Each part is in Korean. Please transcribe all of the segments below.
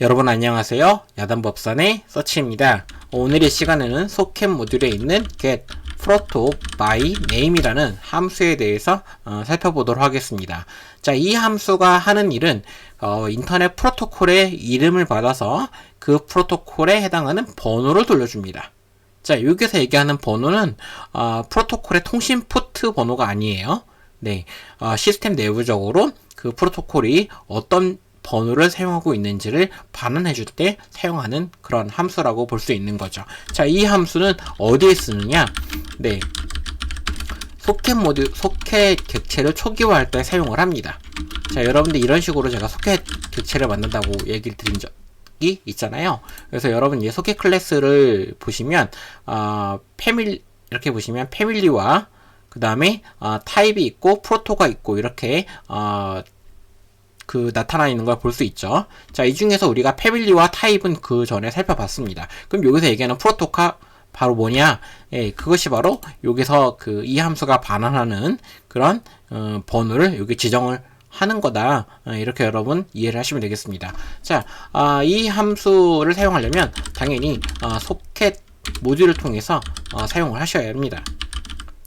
여러분 안녕하세요. 야단법산의 서치입니다. 오늘 의 시간에는 소켓 모듈에 있는 get proto by name이라는 함수에 대해서 어, 살펴보도록 하겠습니다. 자, 이 함수가 하는 일은 어, 인터넷 프로토콜의 이름을 받아서 그 프로토콜에 해당하는 번호를 돌려줍니다. 자, 여기서 얘기하는 번호는 어, 프로토콜의 통신 포트 번호가 아니에요. 네, 어, 시스템 내부적으로 그 프로토콜이 어떤 번호를 사용하고 있는지를 반환해 줄 때 사용하는 그런 함수라고 볼 수 있는 거죠. 자, 이 함수는 어디에 쓰느냐? 네. 소켓 모드, 소켓 객체를 초기화할 때 사용을 합니다. 자, 여러분들 이런 식으로 제가 소켓 객체를 만든다고 얘기를 드린 적이 있잖아요. 그래서 여러분 이 소켓 클래스를 보시면, 어, 패밀, 이렇게 보시면 패밀리와 그 다음에 어, 타입이 있고 프로토가 있고 이렇게 어, 그 나타나 있는 걸 볼 수 있죠. 자, 이 중에서 우리가 패밀리와 타입은 그 전에 살펴봤습니다. 그럼 여기서 얘기하는 프로토카 바로 뭐냐? 예, 그것이 바로 여기서 그 이 함수가 반환하는 그런 어, 번호를 여기 지정을 하는 거다. 어, 이렇게 여러분 이해를 하시면 되겠습니다. 자, 아, 이 함수를 사용하려면 당연히 어, 소켓 모듈을 통해서 어, 사용을 하셔야 합니다.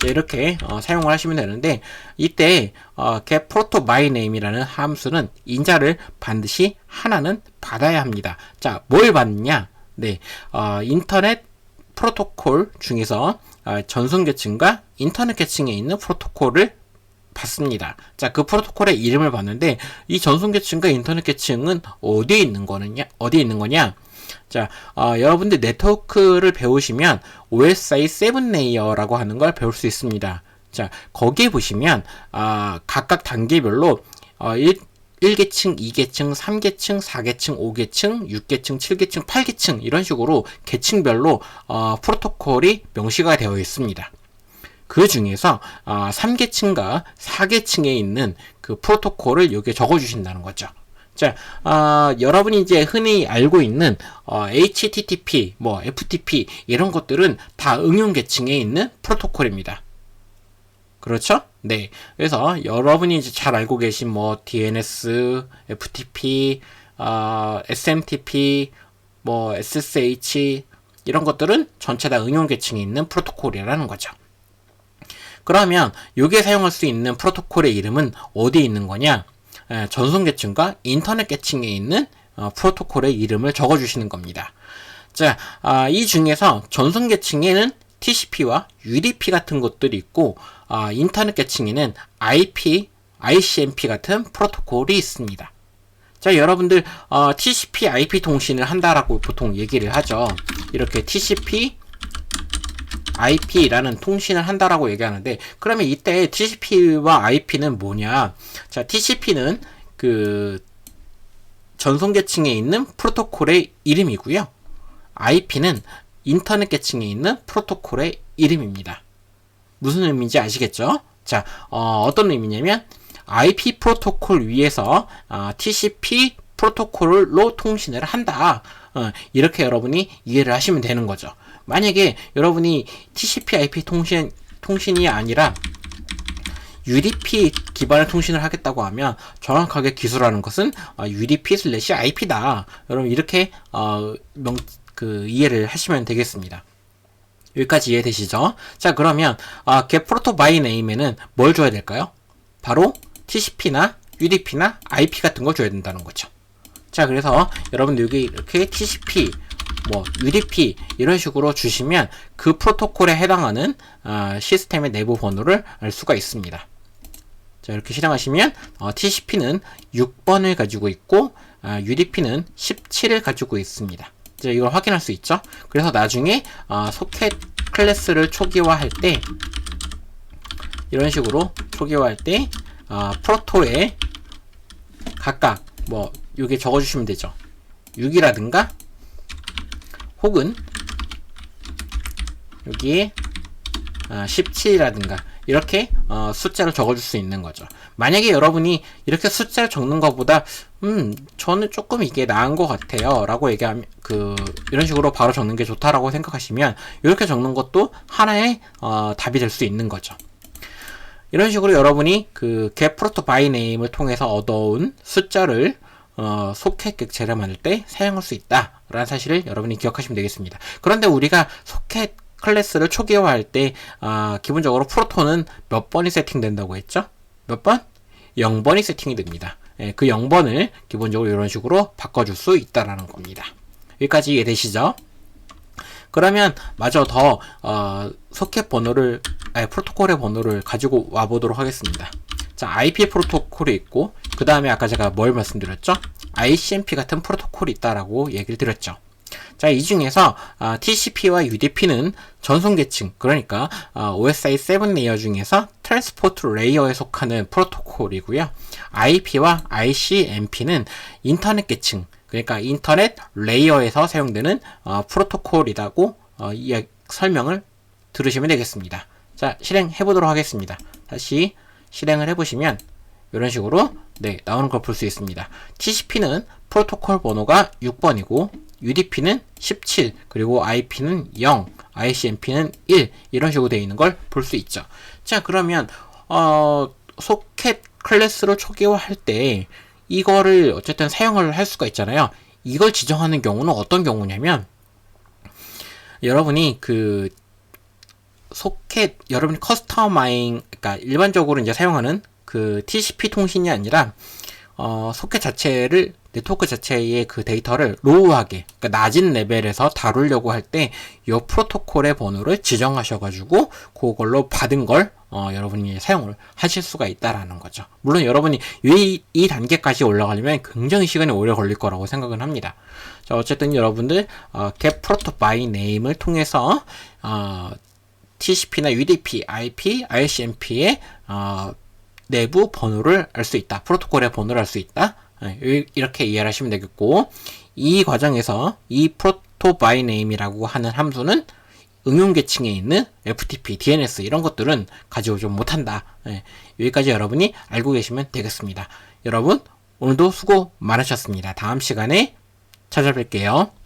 이렇게 어, 사용을 하시면 되는데 이때 어, get proto by name이라는 함수는 인자를 반드시 하나는 받아야 합니다. 자, 뭘 받느냐? 네, 어, 인터넷 프로토콜 중에서 어, 전송 계층과 인터넷 계층에 있는 프로토콜을 받습니다. 자, 그 프로토콜의 이름을 봤는데 이 전송 계층과 인터넷 계층은 어디에 있는 거느냐? 어디에 있는 거냐? 자, 어, 여러분들 네트워크를 배우시면 OSI 7 레이어라고 하는 걸 배울 수 있습니다. 자, 거기에 보시면 어, 각각 단계별로 어, 1, 1계층, 2계층, 3계층, 4계층, 5계층, 6계층, 7계층, 8계층 이런 식으로 계층별로 어, 프로토콜이 명시가 되어 있습니다. 그 중에서 어, 3계층과 4계층에 있는 그 프로토콜을 여기에 적어 주신다는 거죠. 자, 어, 여러분이 이제 흔히 알고 있는 어, HTTP, 뭐 FTP 이런 것들은 다 응용 계층에 있는 프로토콜입니다. 그렇죠? 네. 그래서 여러분이 이제 잘 알고 계신 뭐 DNS, FTP, 어, SMTP, 뭐 SSH 이런 것들은 전체 다 응용 계층에 있는 프로토콜이라는 거죠. 그러면 여기에 사용할 수 있는 프로토콜의 이름은 어디에 있는 거냐? 에, 전송 계층과 인터넷 계층에 있는 어, 프로토콜의 이름을 적어주시는 겁니다. 자, 아, 이 중에서 전송 계층에는 TCP와 UDP 같은 것들이 있고 아, 인터넷 계층에는 IP, ICMP 같은 프로토콜이 있습니다. 자, 여러분들 어, TCP, IP 통신을 한다라고 보통 얘기를 하죠. 이렇게 TCP, IP라는 통신을 한다라고 얘기하는데 그러면 이때 TCP와 IP는 뭐냐? 자, TCP는 그 전송 계층에 있는 프로토콜의 이름이고요. IP는 인터넷 계층에 있는 프로토콜의 이름입니다. 무슨 의미인지 아시겠죠? 자, 어, 떤 의미냐면 IP 프로토콜 위에서 어, TCP 프로토콜로 통신을 한다. 어, 이렇게 여러분이 이해를 하시면 되는 거죠. 만약에 여러분이 TCP/IP 통신 통신이 아니라 UDP 기반의 통신을 하겠다고 하면 정확하게 기술하는 것은 어, UDP/IP다. 여러분 이렇게 어, 명, 그 이해를 하시면 되겠습니다. 여기까지 이해되시죠? 자 그러면 어, get proto by name에는 뭘 줘야 될까요? 바로 TCP나 UDP나 IP 같은 걸 줘야 된다는 거죠. 자 그래서 여러분들 여기 이렇게 TCP 뭐 UDP 이런 식으로 주시면 그 프로토콜에 해당하는 어, 시스템의 내부 번호를 알 수가 있습니다. 자 이렇게 실행하시면 어, TCP는 6번을 가지고 있고 어, UDP는 17을 가지고 있습니다. 자 이걸 확인할 수 있죠. 그래서 나중에 어, 소켓 클래스를 초기화할 때 이런 식으로 초기화할 때 어, 프로토에 각각 뭐 여기 적어주시면 되죠. 6이라든가 혹은 여기에 17이라든가 아, 이렇게 어, 숫자를 적어줄 수 있는 거죠. 만약에 여러분이 이렇게 숫자를 적는 것보다 음 저는 조금 이게 나은 것 같아요 라고 얘기하면 그 이런 식으로 바로 적는 게 좋다라고 생각하시면 이렇게 적는 것도 하나의 어, 답이 될 수 있는 거죠. 이런 식으로 여러분이 그 get proto by name을 통해서 얻어온 숫자를 어, 소켓 객체를 만들 때 사용할 수 있다 라는 사실을 여러분이 기억하시면 되겠습니다. 그런데 우리가 소켓 클래스를 초기화할 때 아, 기본적으로 프로토는 몇 번이 세팅된다고 했죠? 몇 번? 0번이 세팅이 됩니다. 예, 그 0번을 기본적으로 이런 식으로 바꿔줄 수 있다라는 겁니다. 여기까지 이해되시죠? 그러면 마저 더 어, 소켓 번호를 아니, 프로토콜의 번호를 가지고 와 보도록 하겠습니다. 자, IP 프로토콜이 있고 그 다음에 아까 제가 뭘 말씀드렸죠? ICMP 같은 프로토콜이 있다라고 얘기를 드렸죠. 자, 이 중에서 아, TCP와 UDP는 전송 계층, 그러니까 아, OSI 7 레이어 중에서 트랜스포트 레이어에 속하는 프로토콜이고요. IP와 ICMP는 인터넷 계층, 그러니까 인터넷 레이어에서 사용되는 어, 프로토콜이라고 어, 이 설명을 들으시면 되겠습니다. 자, 실행해 보도록 하겠습니다. 다시 실행을 해 보시면 이런 식으로 네, 나오는 걸 볼 수 있습니다. TCP는 프로토콜 번호가 6번이고 UDP는 17, 그리고 IP는 0, ICMP는 1 이런 식으로 되어 있는 걸 볼 수 있죠. 자, 그러면 어, 소켓 클래스로 초기화할 때 이거를 어쨌든 사용을 할 수가 있잖아요. 이걸 지정하는 경우는 어떤 경우냐면 여러분이 그 소켓 여러분이 커스터마잉 그러니까 일반적으로 이제 사용하는 그 TCP 통신이 아니라 어, 소켓 자체를 네트워크 자체의 그 데이터를 로우하게 그러니까 낮은 레벨에서 다루려고 할 때 이 프로토콜의 번호를 지정하셔가지고 그걸로 받은 걸 어, 여러분이 사용을 하실 수가 있다라는 거죠. 물론 여러분이 이, 이 단계까지 올라가려면 굉장히 시간이 오래 걸릴 거라고 생각은 합니다. 자, 어쨌든 여러분들 어, get proto by name을 통해서 어, TCP나 UDP, IP, ICMP의 어, 내부 번호를 알 수 있다. 프로토콜의 번호를 알 수 있다. 네, 이렇게 이해를 하시면 되겠고 이 과정에서 이 proto by name이라고 하는 함수는 응용 계층에 있는 FTP, DNS 이런 것들은 가져오지 못한다. 네, 여기까지 여러분이 알고 계시면 되겠습니다. 여러분 오늘도 수고 많으셨습니다. 다음 시간에 찾아뵐게요.